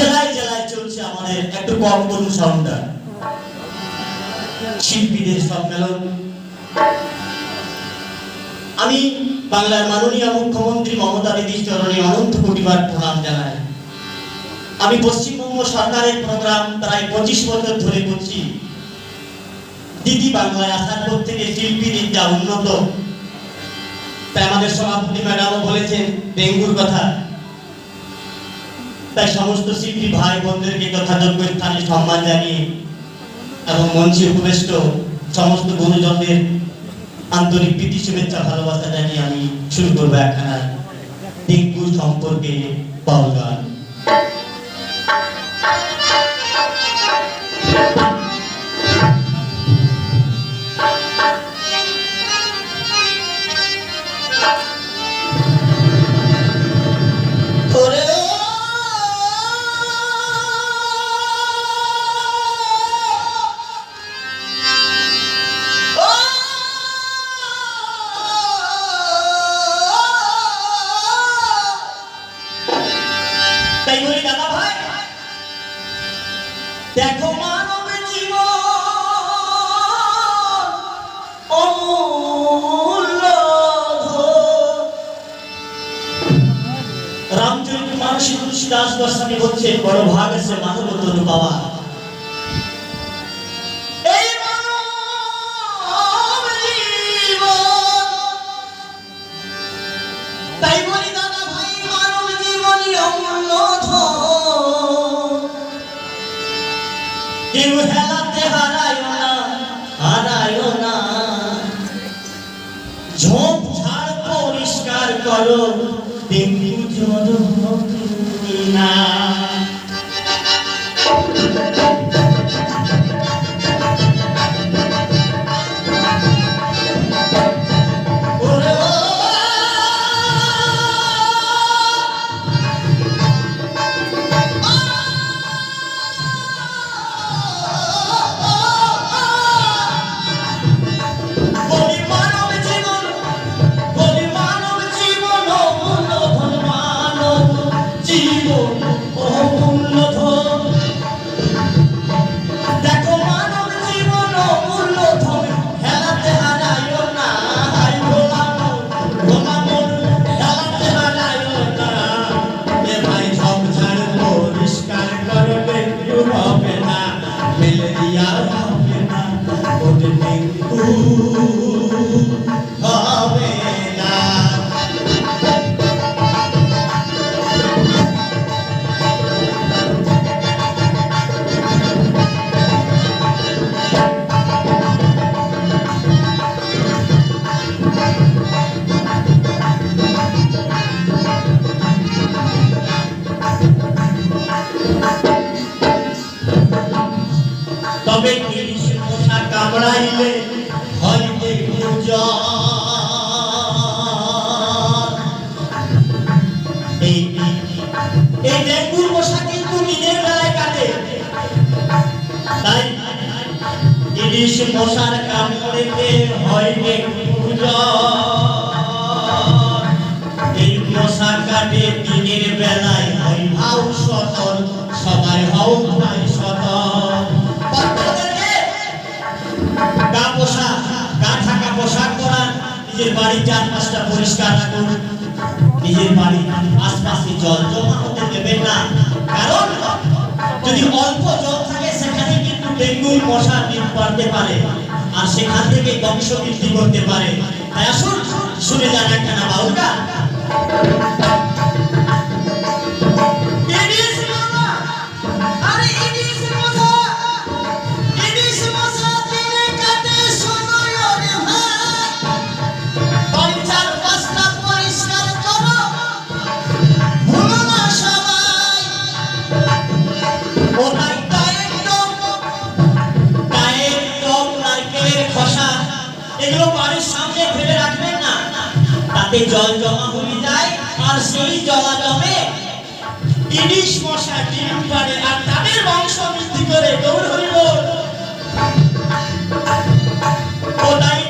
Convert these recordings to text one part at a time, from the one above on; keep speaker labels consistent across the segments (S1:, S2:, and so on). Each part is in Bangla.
S1: জেলায় জেলায় চলছে আমাদের। একটু কম করুন শিল্পীদের সম্মেলন। আমি বাংলার মাননীয় মুখ্যমন্ত্রী মমতা চরণে অনন্ত কোটিবার প্রণাম জানাই। আমি পশ্চিমবঙ্গ সরকারের প্রোগ্রাম প্রায় পঁচিশ বছর ধরে করছি। দিদি বাংলায় আসার পর থেকে শিল্পীদের যা উন্নত। তাই আমাদের সভাপতি ম্যাডামও বলেছেন, ডেঙ্গুর কথা। তাই সমস্ত শিল্পী ভাই বোনদেরকে যথাযোগ্য স্থানে সম্মান জানিয়ে এবং মঞ্চে উপবিষ্ট সমস্ত গুরুজনদের আন্তরিক প্রীতি, শুভেচ্ছা, ভালোবাসা জানিয়ে আমি শুরু করব একখানা ডেঙ্গু সম্পর্কে পাওয়া তাই বলি দাদা ভাই, মানব জীবনই অমূল্য ধন। কেউ হেলাতে হারায় না হারায় না ঝোপ ঝাড় পরিষ্কার করো ডেঙ্গু জল না। ওদের ডেঙ্গু দিনের বেলায় কাটে। তাই তিরিশ মশার কামড়েতে হয় ডেঙ্গু এই মশা কাটে দিনের বেলায়। হয় ভাও সতর, সবাই হও ভাই সতর। গা পোশাক গা ঢাকা পোশাক পরা, নিজের বাড়ির চারপাশটা পরিষ্কার রাখুন। নিজের বাড়ির আশপাশে জল জমা হতে দেবেন না। কারণ যদি অল্প জল থাকে, সেখানে কিন্তু ডেঙ্গুর মশা ডিম পারতে পারে আর সেখান থেকে বংশ বৃদ্ধি করতে পারে। তাই আসুন, শুনে যান একখানা বাউলটা। ইলিশ মশা ডিম পারে আর তাদের বংশ বৃদ্ধি করে দৌড় হইল ওটাই গায়ের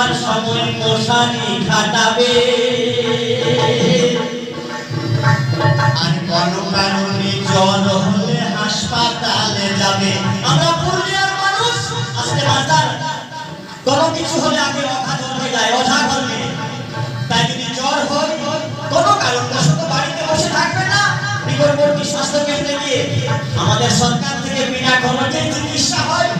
S1: শোয়ার সময় মশারি খাটাবে। আর কোন কারণে জল হলে হাসপাতালে যাবে। আমরা পুরুলিয়ার মানুষ, আজকে বাজার। কোনো কিছু হলে আগে অধা জন্মে যায় অধা জন্মে তাই যদি জ্বর হয়, কোনো কারণ বসত বাড়িতে বসে থাকবে না। নিকটবর্তী স্বাস্থ্য কেন্দ্রে গিয়ে আমাদের সরকার থেকে বিনা খরচে চিকিৎসা হয়।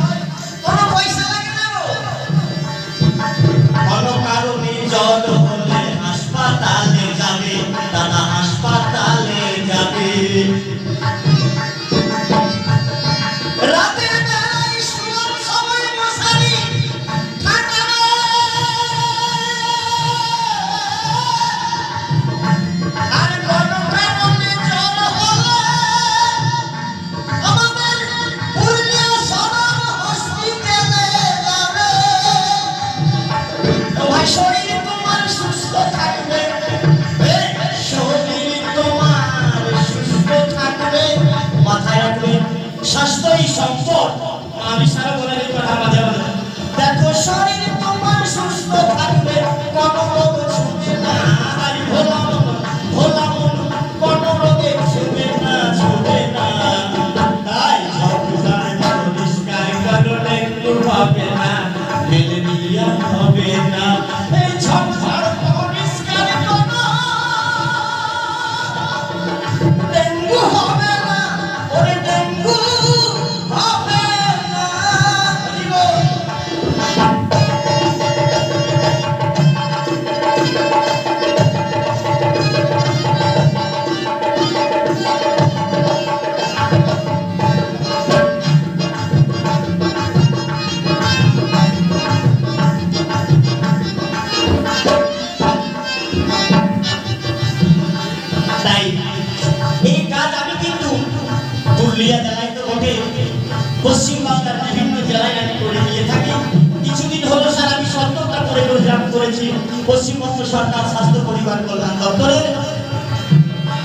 S1: করেছি, পশ্চিমবঙ্গ সরকার, স্বাস্থ্য পরিবার কল্যাণ দপ্তরে।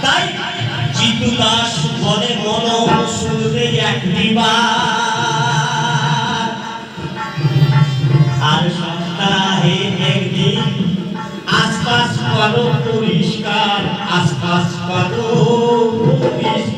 S1: তাই জিতু দাস বলে মন সুরে আর সপ্তাহে একদিন আশপাশ পরিষ্কার আশপাশ পরিষ্কার।